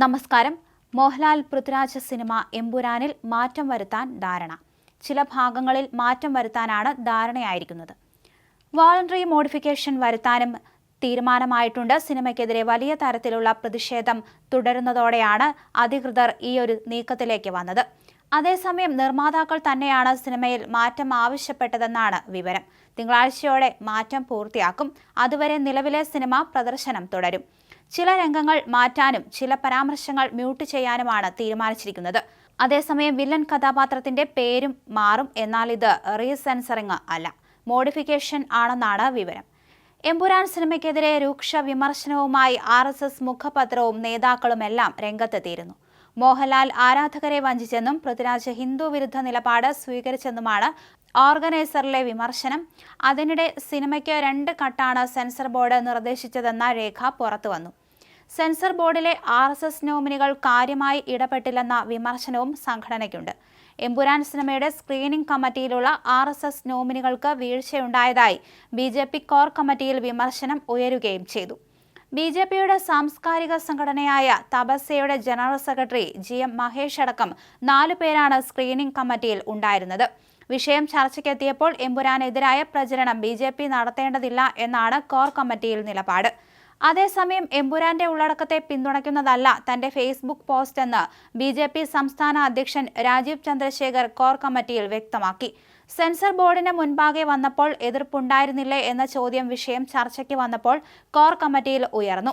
നമസ്കാരം. മോഹൻലാൽ പൃഥ്വിരാജ് സിനിമ എമ്പുരാനിൽ മാറ്റം വരുത്താൻ ധാരണ. ചില ഭാഗങ്ങളിൽ മാറ്റം വരുത്താനാണ് ധാരണയായിരിക്കുന്നത്. വോളണ്ടറി മോഡിഫിക്കേഷൻ വരുത്താനും തീരുമാനമായിട്ടുണ്ട്. സിനിമയ്ക്കെതിരെ വലിയ തരത്തിലുള്ള പ്രതിഷേധം തുടരുന്നതോടെയാണ് അധികൃതർ ഈ ഒരു നീക്കത്തിലേക്ക് വന്നത്. അതേസമയം നിർമ്മാതാക്കൾ തന്നെയാണ് സിനിമയിൽ മാറ്റം ആവശ്യപ്പെട്ടതെന്നാണ് വിവരം. തിങ്കളാഴ്ചയോടെ മാറ്റം പൂർത്തിയാക്കും. അതുവരെ നിലവിലെ സിനിമ പ്രദർശനം തുടരും. ചില രംഗങ്ങൾ മാറ്റാനും ചില പരാമർശങ്ങൾ മ്യൂട്ട് ചെയ്യാനുമാണ് തീരുമാനിച്ചിരിക്കുന്നത്. അതേസമയം വില്ലൻ കഥാപാത്രത്തിന്റെ പേരും മാറും എന്നാൽ ഇത് റീസെൻസറിങ് അല്ല. മോഡിഫിക്കേഷൻ ആണെന്നാണ് വിവരം. എമ്പുരാൻ സിനിമയ്ക്കെതിരെ രൂക്ഷ വിമർശനവുമായി ആർ എസ് എസ് മുഖപത്രവും നേതാക്കളുമെല്ലാം രംഗത്തെത്തിയിരുന്നു. മോഹൻലാൽ ആരാധകരെ വഞ്ചിച്ചെന്നും പൃഥ്വിരാജ് ഹിന്ദു വിരുദ്ധ നിലപാട് സ്വീകരിച്ചെന്നുമാണ് ഓർഗനൈസറിലെ വിമർശനം. അതിനിടെ സിനിമയ്ക്ക് രണ്ട് കട്ടാണ് സെൻസർ ബോർഡ് നിർദ്ദേശിച്ചതെന്ന രേഖ പുറത്തുവന്നു. സെൻസർ ബോർഡിലെ ആർ എസ് എസ് നോമിനികൾ കാര്യമായി ഇടപെട്ടില്ലെന്ന വിമർശനവും സംഘടനയ്ക്കുണ്ട്. എമ്പുരാൻ സിനിമയുടെ സ്ക്രീനിംഗ് കമ്മിറ്റിയിലുള്ള ആർ എസ് എസ് നോമിനികൾക്ക് വീഴ്ചയുണ്ടായതായി ബി ജെ പി കോർ കമ്മിറ്റിയിൽ വിമർശനം ഉയരുകയും ചെയ്തു. ബി ജെ പിയുടെ സാംസ്കാരിക സംഘടനയായ തപസ്യയുടെ general secretary G M Mahesh അടക്കം നാലു പേരാണ് സ്ക്രീനിംഗ് കമ്മിറ്റിയിൽ ഉണ്ടായിരുന്നത്. വിഷയം ചർച്ചയ്ക്കെത്തിയപ്പോൾ എമ്പുരാനെതിരായ പ്രചരണം ബി ജെ പി നടത്തേണ്ടതില്ല എന്നാണ് കോർ കമ്മിറ്റിയിൽ നിലപാട്. അതേസമയം എമ്പുരാന്റെ ഉള്ളടക്കത്തെ പിന്തുണയ്ക്കുന്നതല്ല തന്റെ ഫേസ്ബുക്ക് പോസ്റ്റ് എന്ന് ബി ജെ പി സംസ്ഥാന അധ്യക്ഷൻ രാജീവ് ചന്ദ്രശേഖർ കോർ കമ്മിറ്റിയിൽ വ്യക്തമാക്കി. സെൻസർ ബോർഡിന് മുൻപാകെ വന്നപ്പോൾ എതിർപ്പുണ്ടായിരുന്നില്ലേ എന്ന ചോദ്യം വിഷയം ചർച്ചയ്ക്ക് വന്നപ്പോൾ കോർ കമ്മിറ്റിയിൽ ഉയർന്നു.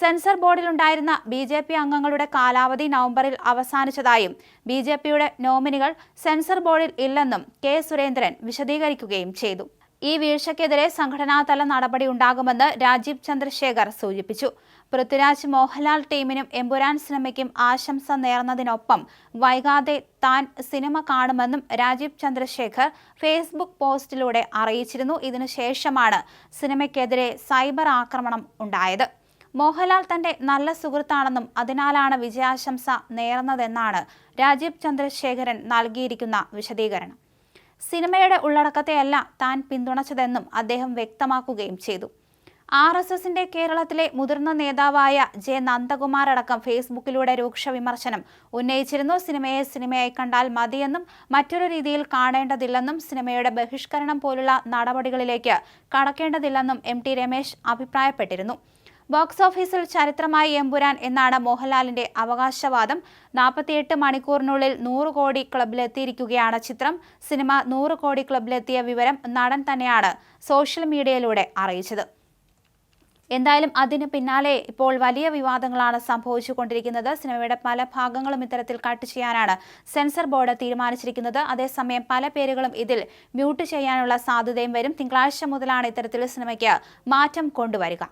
സെൻസർ ബോർഡിലുണ്ടായിരുന്ന ബി ജെ പി അംഗങ്ങളുടെ കാലാവധി നവംബറിൽ അവസാനിച്ചതായും ബി ജെ പിയുടെ നോമിനികൾ സെൻസർ ബോർഡിൽ ഇല്ലെന്നും കെ സുരേന്ദ്രൻ വിശദീകരിക്കുകയും ചെയ്തു. ഈ വീഴ്ചയ്ക്കെതിരെ സംഘടനാതല നടപടി ഉണ്ടാകുമെന്ന് രാജീവ് ചന്ദ്രശേഖർ സൂചിപ്പിച്ചു. പൃഥ്വിരാജ് മോഹൻലാൽ ടീമിനും എമ്പുരാൻ സിനിമയ്ക്കും ആശംസ നേർന്നതിനൊപ്പം വൈകാതെ താൻ സിനിമ കാണുമെന്നും രാജീവ് ചന്ദ്രശേഖർ ഫേസ്ബുക്ക് പോസ്റ്റിലൂടെ അറിയിച്ചിരുന്നു. ഇതിനുശേഷമാണ് സിനിമയ്ക്കെതിരെ സൈബർ ആക്രമണം ഉണ്ടായത്. മോഹൻലാൽ തന്റെ നല്ല സുഹൃത്താണെന്നും അതിനാലാണ് വിജയാശംസ നേർന്നതെന്നാണ് രാജീവ് ചന്ദ്രശേഖരൻ നൽകിയിരിക്കുന്ന വിശദീകരണം. സിനിമയുടെ ഉള്ളടക്കത്തെയല്ല താൻ പിന്തുണച്ചതെന്നും അദ്ദേഹം വ്യക്തമാക്കുകയും ചെയ്തു. ആർ എസ് എസിന്റെ കേരളത്തിലെ മുതിർന്ന നേതാവായ ജെ നന്ദകുമാർ അടക്കം ഫേസ്ബുക്കിലൂടെ രൂക്ഷ വിമർശനം. ഉന്നയിച്ചിരുന്നു സിനിമയെ സിനിമയായി കണ്ടാൽ മതിയെന്നും മറ്റൊരു രീതിയിൽ കാണേണ്ടതില്ലെന്നും സിനിമയുടെ ബഹിഷ്കരണം പോലുള്ള നടപടികളിലേക്ക് കടക്കേണ്ടതില്ലെന്നും എം ടി രമേശ് അഭിപ്രായപ്പെട്ടിരുന്നു. ബോക്സ് ഓഫീസിൽ ചരിത്രമായി എമ്പുരാൻ എന്നാണ് മോഹൻലാലിന്റെ അവകാശവാദം. നാൽപ്പത്തിയെട്ട് മണിക്കൂറിനുള്ളിൽ നൂറ് കോടി ക്ലബിലെത്തിയിരിക്കുകയാണ് ചിത്രം. സിനിമ നൂറ് കോടി ക്ലബിലെത്തിയ വിവരം നടൻ തന്നെയാണ് സോഷ്യൽ മീഡിയയിലൂടെ അറിയിച്ചത്. എന്തായാലും അതിന് പിന്നാലെ ഇപ്പോൾ വലിയ വിവാദങ്ങളാണ് സംഭവിച്ചുകൊണ്ടിരിക്കുന്നത്. സിനിമയുടെ പല ഭാഗങ്ങളും ഇത്തരത്തിൽ കട്ട് ചെയ്യാനാണ് സെൻസർ ബോർഡ് തീരുമാനിച്ചിരിക്കുന്നത്. അതേസമയം പല പേരുകളും ഇതിൽ മ്യൂട്ട് ചെയ്യാനുള്ള സാധ്യതയും വരും. തിങ്കളാഴ്ച മുതലാണ് ഇത്തരത്തിൽ സിനിമയ്ക്ക് മാറ്റം കൊണ്ടുവരിക.